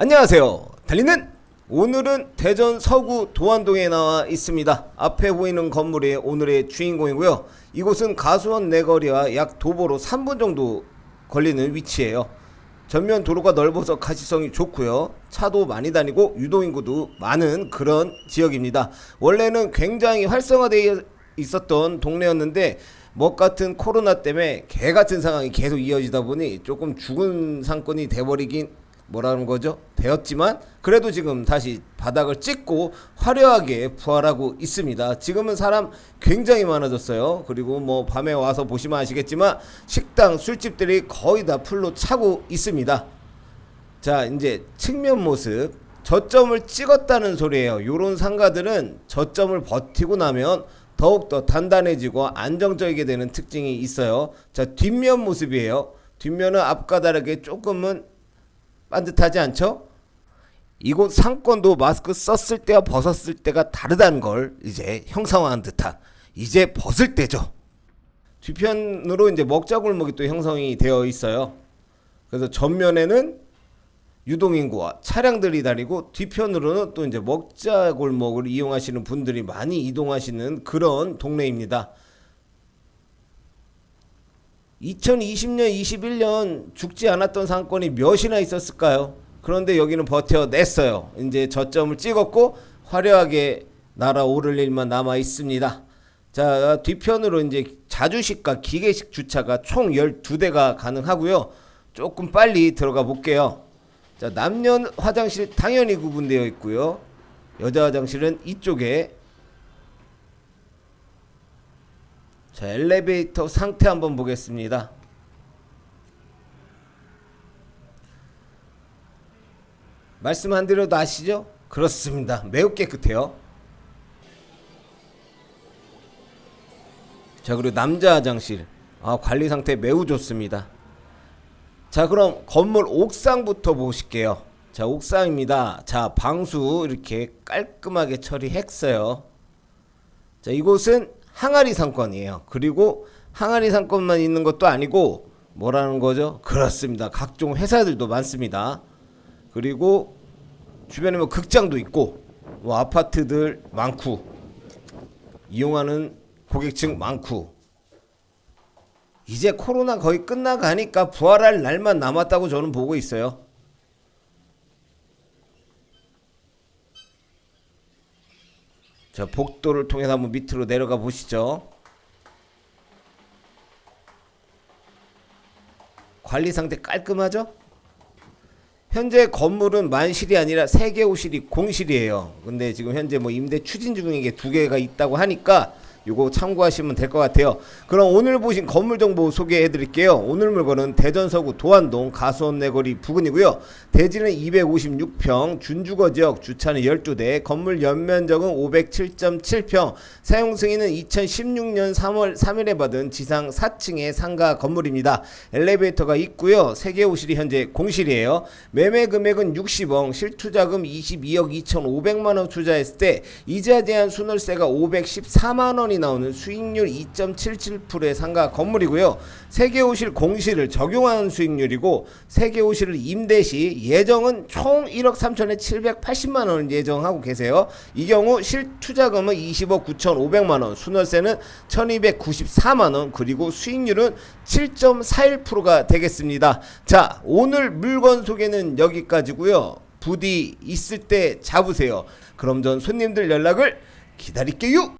안녕하세요. 달리는 오늘은 대전 서구 도안동에 나와 있습니다. 앞에 보이는 건물이 오늘의 주인공이고요. 이곳은 가수원 내거리와 약 도보로 3분 정도 걸리는 위치예요. 전면 도로가 넓어서 가시성이 좋고요. 차도 많이 다니고 유동인구도 많은 그런 지역입니다. 원래는 굉장히 활성화되어 있었던 동네였는데 먹 같은 코로나 때문에 개 같은 상황이 계속 이어지다 보니 조금 죽은 상권이 돼버리긴 뭐라는 거죠? 되었지만 그래도 지금 다시 바닥을 찍고 화려하게 부활하고 있습니다. 지금은 사람 굉장히 많아졌어요. 그리고 뭐 밤에 와서 보시면 아시겠지만 식당, 술집들이 거의 다 풀로 차고 있습니다. 자, 이제 측면 모습. 저점을 찍었다는 소리예요. 요런 상가들은 저점을 버티고 나면 더욱더 단단해지고 안정적이게 되는 특징이 있어요. 자, 뒷면 모습이에요. 뒷면은 앞과 다르게 조금은 반듯하지 않죠? 이곳 상권도 마스크 썼을 때와 벗었을 때가 다르다는 걸 이제 형상화한 듯한 이제 벗을 때죠. 뒤편으로 이제 먹자 골목이 또 형성이 되어 있어요. 그래서 전면에는 유동인구와 차량들이 다니고 뒤편으로는 또 이제 먹자 골목을 이용하시는 분들이 많이 이동하시는 그런 동네입니다. 2020년, 21년 죽지 않았던 상권이 몇이나 있었을까요? 그런데 여기는 버텨냈어요. 이제 저점을 찍었고 화려하게 날아오를 일만 남아 있습니다. 자, 뒤편으로 이제 자주식과 기계식 주차가 총 12대가 가능하고요. 조금 빨리 들어가 볼게요. 자, 남녀 화장실 당연히 구분되어 있고요. 여자 화장실은 이쪽에 자, 엘리베이터 상태 한번 보겠습니다. 말씀 안 드려도 아시죠? 그렇습니다. 매우 깨끗해요. 자, 그리고 남자 화장실. 아, 관리 상태 매우 좋습니다. 자, 그럼 건물 옥상부터 보실게요. 자, 옥상입니다. 자, 방수 이렇게 깔끔하게 처리했어요. 자, 이곳은 항아리 상권이에요. 그리고 항아리 상권만 있는 것도 아니고 뭐라는 거죠? 그렇습니다. 각종 회사들도 많습니다. 그리고 주변에 뭐 극장도 있고 뭐 아파트들 많고 이용하는 고객층 많고 이제 코로나 거의 끝나가니까 부활할 날만 남았다고 저는 보고 있어요. 자, 복도를 통해서 한번 밑으로 내려가 보시죠. 관리 상태 깔끔하죠? 현재 건물은 만실이 아니라 세 개 호실이 공실이에요. 근데 지금 현재 뭐 임대 추진 중인 게 두 개가 있다고 하니까 요거 참고하시면 될 것 같아요. 그럼 오늘 보신 건물 정보 소개해 드릴게요. 오늘 물건은 대전 서구 도안동 가수원 내거리 부근이고요. 대지는 256평, 준주거 지역 주차는 12대, 건물 연면적은 507.7평, 사용 승인은 2016년 3월 3일에 받은 지상 4층의 상가 건물입니다. 엘리베이터가 있고요. 세개 호실이 현재 공실이에요. 매매 금액은 60억, 실투자금 22억 2,500만 원 투자했을 때 이자 제한 순월세가 514만 원이 나오는 수익률 2.77%의 상가 건물이고요. 세개 호실 공실을 적용하는 수익률이고 세개 호실을 임대 시 예정은 총 1억 3천에 780만 원을 예정하고 계세요. 이 경우 실투자금은 20억 9,500만 원, 순월세는 1,294만 원, 그리고 수익률은 7.41%가 되겠습니다. 자, 오늘 물건 소개는 여기까지고요. 부디 있을 때 잡으세요. 그럼 전 손님들 연락을 기다릴게요.